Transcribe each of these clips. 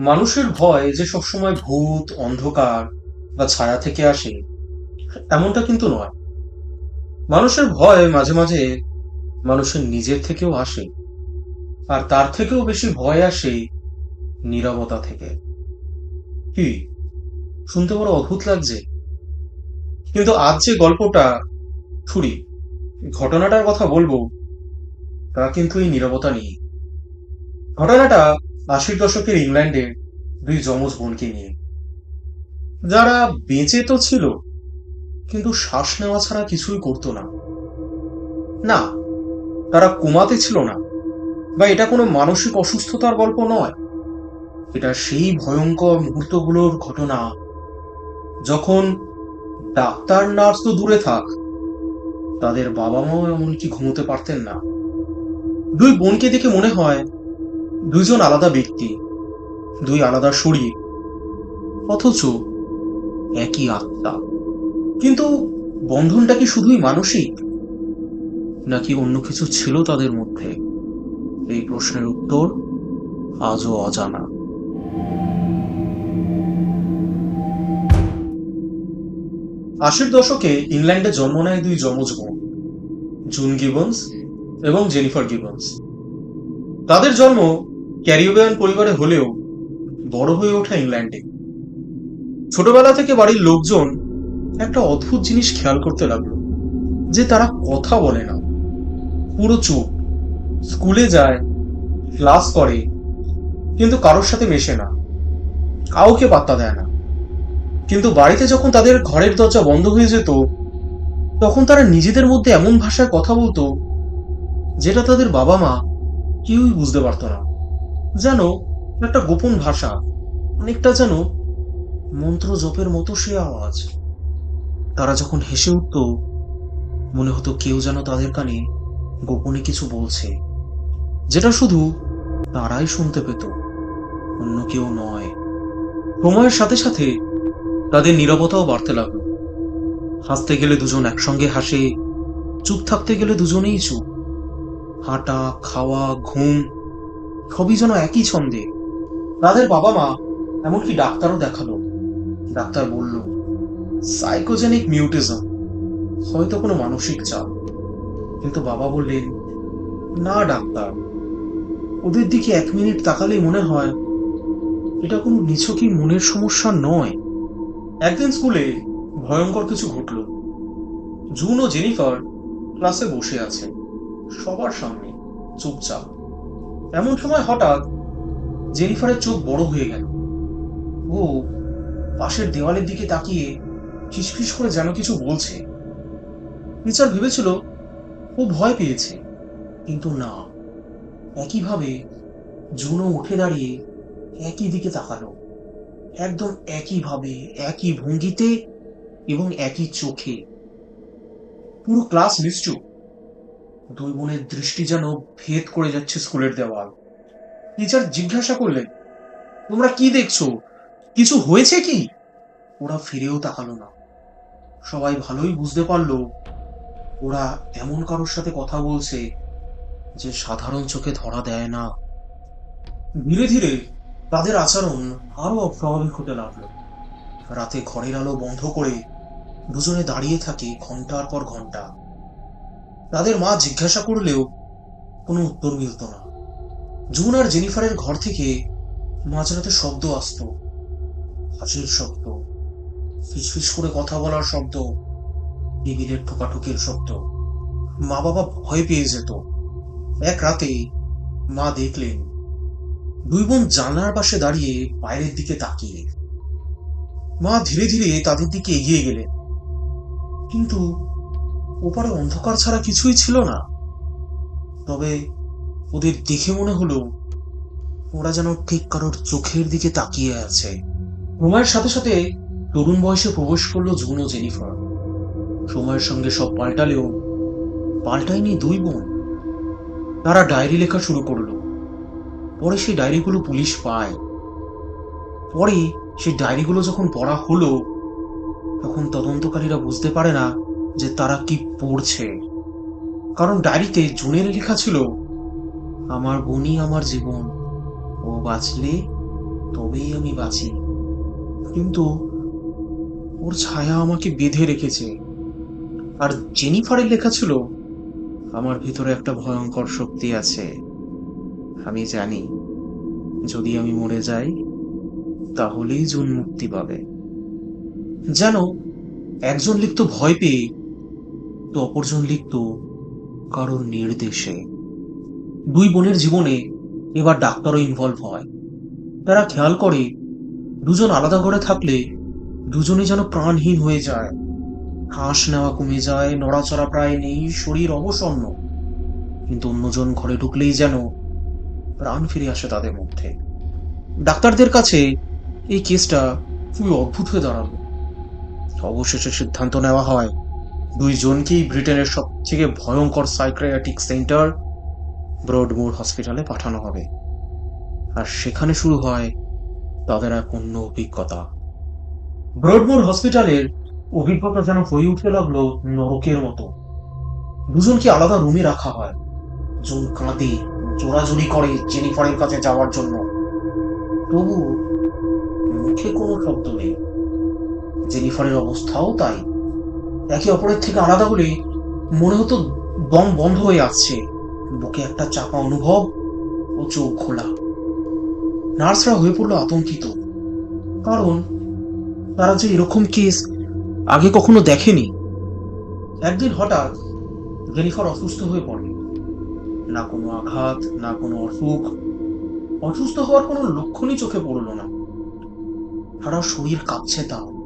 মানুষের ভয় যে সবসময় ভূত, অন্ধকার বা ছায়া থেকে আসে, এমনটা কিন্তু নয়। মানুষের ভয় মাঝে মাঝে মানুষের নিজের থেকেও আসে, আর তার থেকেও বেশি ভয় আসে নীরবতা থেকে। কি? শুনতে বড় অদ্ভুত লাগছে। কিন্তু আজ যে গল্পটা ছুরি ঘটনাটার কথা বলব, তা কিন্তু এই নীরবতা নিয়ে। ঘটনাটা আশির দশকের ইংল্যান্ডে দুই যমজ বোনকে নিয়ে। যারা বেঁচে তো ছিল, কিন্তু শ্বাস নেওয়া ছাড়া কিছুই করতো না। না, তারা কোমাতে ছিল না, বা এটা কোনো মানসিক অসুস্থতার গল্প নয়। এটা সেই ভয়ঙ্কর মুহূর্তগুলোর ঘটনা, যখন ডাক্তার, নার্স তো দূরে থাক, তাদের বাবা মাও এমনকি ঘুমোতে পারতেন না। দুই বোনকে দেখে মনে হয় দুইজন আলাদা ব্যক্তি, দুই আলাদা শরীর, অথচ একই আত্মা। কিন্তু বন্ধনটা কি শুধুই মানসিক, নাকি অন্য কিছু ছিল তাদের মধ্যে? এই প্রশ্নের উত্তর আজও অজানা। আশির দশকে ইংল্যান্ডে জন্ম নেয় দুই যমজ বোন জুন গিবন্স এবং জেনিফার গিবন্স। তাদের জন্ম ক্যারিবিয়ান পরিবারে হলেও বড় হয়ে ওঠা ইংল্যান্ডে। ছোটবেলা থেকে বাড়ির লোকজন একটা অদ্ভুত জিনিস খেয়াল করতে লাগল, যে তারা কথা বলে না। পুরো চুপ। স্কুলে যায়, ক্লাস করে, কিন্তু কারোর সাথে মেশে না। কাউকে পাত্তা দেয় না। কিন্তু বাড়িতে যখন তাদের ঘরের দরজা বন্ধ হয়ে যেত, তখন তারা নিজেদের মধ্যে এমন ভাষায় কথা বলতো, যেটা তাদের বাবা মা কেউই বুঝতে পারতো না। যেন একটা গোপন ভাষা, অনেকটা যেন মন্ত্র জপের মতো সে আওয়াজ। তারা যখন হেসে উঠত, মনে হতো কেউ যেন তাদের কানে গোপনে কিছু বলছে। যেটা শুধু তারাই শুনতে পেত, অন্য কেউ নয়। সময়ের সাথে সাথে তাদের নীরবতাও বাড়তে লাগল। হাসতে গেলে দুজন একসঙ্গে হাসে, চুপ থাকতে গেলে দুজনেই চুপ। হাঁটা, খাওয়া, ঘুম সবই যেন একই ছন্দে। তাদের বাবা মা এমনকি ডাক্তারও দেখাল। ডাক্তার বলল সাইকোজেনিক মিউটিজম হয়তো কোনো মানসিক চাপ। কিন্তু বাবা বললেন, না, ডাক্তার। ওদের দিকে এক মিনিট তাকালেই মনে হয় এটা কোনো নিছকই মনের সমস্যা নয়। একদিন স্কুলে ভয়ঙ্কর কিছু ঘটল। জুন ও জেনিফার ক্লাসে বসে আছে, সবার সামনে চুপচাপ। এমন সময় হঠাৎ জেনিফারের চোখ বড় হয়ে গেল। ও পাশের দেওয়ালের দিকে তাকিয়ে ফিসফিস করে যেন কিছু বলছে। টিচার ভেবেছিল ও ভয় পেয়েছে, কিন্তু না। একইভাবে জুনো উঠে দাঁড়িয়ে একই দিকে তাকালো। একদম একইভাবে, একই ভঙ্গিতে এবং একই চোখে। পুরো ক্লাস নিশ্চুপ। দুই বোনের দৃষ্টি যেন ভেদ করে যাচ্ছে স্কুলের দেওয়াল। টিচার জিজ্ঞাসা করলেন, তোমরা কি দেখছ? কিছু হয়েছে কি? ওরা ফিরেও তাকালো না। সবাই ভালোই বুঝতে পারল, ওরা এমন কারোর সাথে কথা বলছে যে সাধারণ চোখে ধরা দেয় না। ধীরে ধীরে তাদের আচরণ আরও অস্বাভাবিক হতে লাগল। রাতে ঘরের আলো বন্ধ করে দুজনে দাঁড়িয়ে থাকে ঘণ্টার পর ঘণ্টা। তাদের মা জিজ্ঞাসা করলেও কোনো উত্তর মিলত না। জুন আর জেনিফারের ঘর থেকে মাঝরাতে শব্দ আসতো। হাসির শব্দ, ফিসফিস করে কথা বলার শব্দ, টেবিলের ঠোকাঠুকির শব্দ। মা বাবা ভয় পেয়ে যেত। এক রাতে মা দেখলেন, দুই বোন জানলার পাশে দাঁড়িয়ে বাইরের দিকে তাকিয়ে। মা ধীরে ধীরে তাদের দিকে এগিয়ে গেলেন। কিন্তু ওপারে অন্ধকার ছাড়া কিছুই ছিল না। তবে ওদের দেখে মনে হলো, ওরা যেন ঠিক কারোর চোখের দিকে তাকিয়ে আছে। সময়ের সাথে সাথে তরুণ বয়সে প্রবেশ করল জুন ও জেনিফার। সময়ের সঙ্গে সব পাল্টালেও, পাল্টায়নি দুই বোন। তারা ডায়েরি লেখা শুরু করল। পরে সেই ডায়েরিগুলো পুলিশ পায়। পরে সেই ডায়েরিগুলো যখন পড়া হলো, তখন তদন্তকারীরা বুঝতে পারে না যে তারা কি পড়ছে। কারণ ডায়েরিতে জুনের লেখা ছিল, আমার বোনই আমার জীবন, ও বাঁচলে তবেই আমি বাঁচি। কিন্তু ওর ছায়া আমাকে বেঁধে রেখেছে। আর জেনিফারের লেখা ছিল, আমার ভিতরে একটা ভয়ঙ্কর শক্তি আছে। আমি জানি, যদি আমি মরে যাই, তাহলেই জুন মুক্তি পাবে। যেন একজন লিখত ভয় পেয়ে তো অপরজন লিখত কারোর নির্দেশে। দুই বোনের জীবনে এবার ডাক্তারও ইনভলভ হয়। তারা খেয়াল করে, দুজন আলাদা ঘরে থাকলে দুজনে যেন প্রাণহীন হয়ে যায়। হাঁস নেওয়া কমে যায়, নড়াচড়া প্রায় নেই, শরীর অবসন্ন। কিন্তু অন্যজন ঘরে ঢুকলেই যেন প্রাণ ফিরে আসে তাদের মধ্যে। ডাক্তারদের কাছে এই কেসটা খুবই অদ্ভুত হয়ে দাঁড়াল। অবশেষে সিদ্ধান্ত নেওয়া হয় দুইজনকেই ব্রিটেনের সব থেকে ভয়ঙ্কর সাইক্রিয়াটিক সেন্টার ব্রডমোর হসপিটালে পাঠানো হবে। আর সেখানে শুরু হয় তাদের এক অন্য অভিজ্ঞতা। ব্রডমোর হসপিটালের অভিজ্ঞতা যেন হয়ে উঠে লাগল নরকের মতো। দুজনকে আলাদা রুমে রাখা হয়। জন কাঁদে, জোরাজুরি করে জেনিফারের কাছে যাওয়ার জন্য। তবু মুখে কোনো শব্দ নেই। জেনিফারের অবস্থাও তাই। একে অপরের থেকে আলাদা হলে মনে হতো দম বন্ধ হয়ে আসছে। বুকে একটা চাপা অনুভব ও চোখ খোলা। নার্সরা হয়ে পড়ল আতঙ্কিত। কারণ তারা যে এরকম কেস আগে কখনো দেখেনি। একদিন হঠাৎ জেনিফার অসুস্থ হয়ে পড়ে। না কোনো আঘাত, না কোনো অসুখ। অসুস্থ হওয়ার কোনো লক্ষণই চোখে পড়ল না। সারা শরীর কাঁপছে তাও।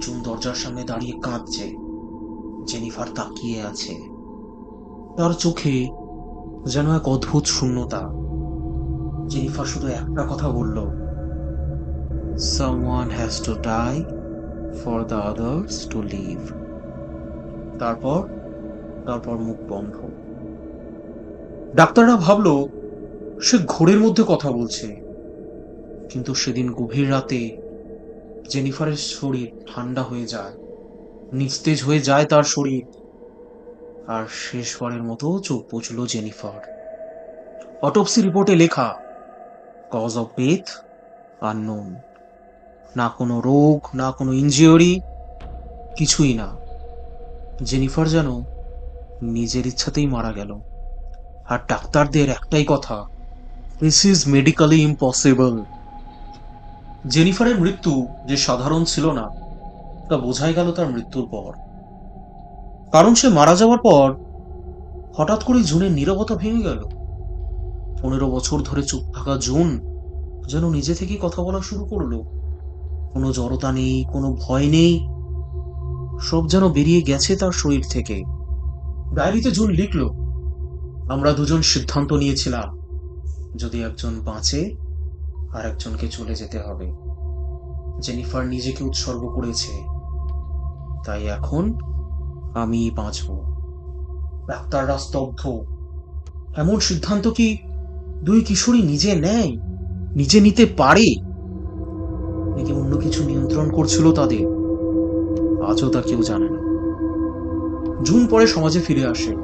জুন দরজার সামনে দাঁড়িয়ে কাঁদছে। জেনিফার তাকিয়ে আছে। তার চোখে যেন এক অদ্ভুত শূন্যতা। জেনিফার শুধু একটা কথা বলল someone has to die for the others to live তারপর তারপর মুখ বন্ধ। ডাক্তাররা ভাবলো, সে ঘোরের মধ্যে কথা বলছে। কিন্তু সেদিন গভীর রাতে জেনিফারের শরীর ঠান্ডা হয়ে যায়, নিস্তেজ হয়ে যায় তার শরীর। আর শেষবারের মতো চোখ বুঝল জেনিফার। অটোপসি রিপোর্টে লেখা কজ অফ ডেথ আননোন না কোনো রোগ, না কোনো ইনজিওরি, কিছুই না। জেনিফার যেন নিজের ইচ্ছাতেই মারা গেল। আর ডাক্তারদের একটাই কথা দিস ইজ মেডিকেলি ইম্পসিবল জেনিফারের মৃত্যু যে সাধারণ ছিল না, তা বোঝাই গেল তার মৃত্যুর পর। কারণ সে মারা যাওয়ার পর হঠাৎ করে জুনের নীরবতা ভেঙে গেল। পনেরো বছর ধরে চুপ থাকা জুন যেন নিজে থেকেই কথা বলা শুরু করল। কোনো জড়তা নেই, কোনো ভয় নেই। সব যেন বেরিয়ে গেছে তার শরীর থেকে। ডায়েরিতে জুন লিখল, আমরা দুজন সিদ্ধান্ত নিয়েছিলাম, যদি একজন বাঁচে আর একজনকে চলে যেতে হবে। জেনিফার নিজেকে উৎসর্গ করেছে। তাই এখন আমি বাঁচব। ডাক্তাররা স্তব্ধ। এমন সিদ্ধান্ত কি দুই কিশোরী নিজে নেয়, নিজে নিতে পারে? নাকি অন্য কিছু নিয়ন্ত্রণ করছিল তাদের? আজও তা কেউ জানে না। জুন পরে সমাজে ফিরে আসে।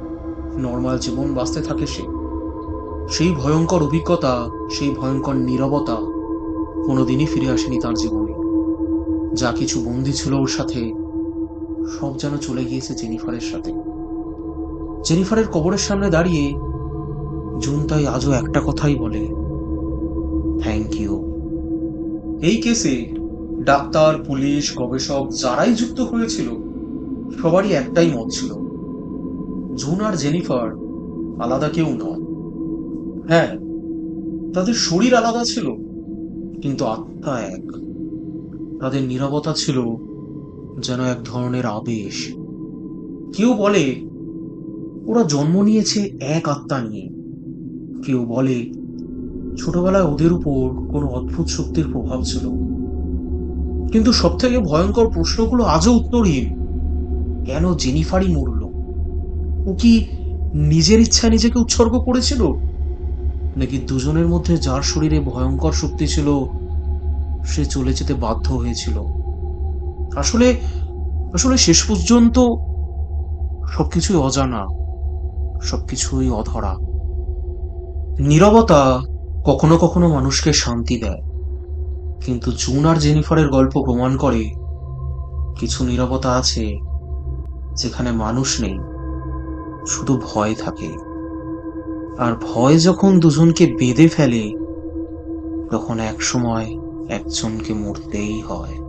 নর্মাল জীবন বাঁচতে থাকে সে। সেই ভয়ঙ্কর অভিজ্ঞতা, সেই ভয়ঙ্কর নীরবতা কোনোদিনই ফিরে আসেনি তার জীবনে। যা কিছু বন্দি ছিল ওর সাথে, সব যেন চলে গিয়েছে জেনিফারের সাথে। জেনিফারের কবরের সামনে দাঁড়িয়ে জুন তাই আজও একটা কথাই বলে থ্যাংক ইউ এই কেসে ডাক্তার, পুলিশ, গবেষক যারাই যুক্ত হয়েছিল, সবারই একটাই মত ছিল, জুন আর জেনিফার আলাদা কেউ নয়। হ্যাঁ তাদের শরীর আলাদা ছিল, কিন্তু আত্মা এক। তাদের নিরবতা ছিল যেন এক ধরনের আবেশ। কেউ বলে, ওরা জন্ম নিয়েছে এক আত্মা নিয়ে। কেউ বলে, ছোটবেলায় ওদের উপর কোনো অদ্ভুত শক্তির প্রভাব ছিল। কিন্তু সব থেকে ভয়ঙ্কর প্রশ্নগুলো আজও উত্তরহীন। কেন জেনিফারই মরল? ও কি নিজের ইচ্ছা নিজেকে উৎসর্গ করেছিল? নাকি দুজনের মধ্যে যার শরীরে ভয়ঙ্কর শক্তি ছিল, সে চলে যেতে বাধ্য হয়েছিল? আসলে আসলে শেষ পর্যন্ত সবকিছুই অজানা, সবকিছুই অধরা। নীরবতা কখনো কখনো মানুষকে শান্তি দেয়, কিন্তু জুন আর জেনিফারের গল্প প্রমাণ করে কিছু নীরবতা আছে যেখানে মানুষ নেই, শুধু ভয় থাকে। আর ভয় যখন দুজনকে বেঁধে ফেলে তখন এক সময় একজনকে মরতেই হয়।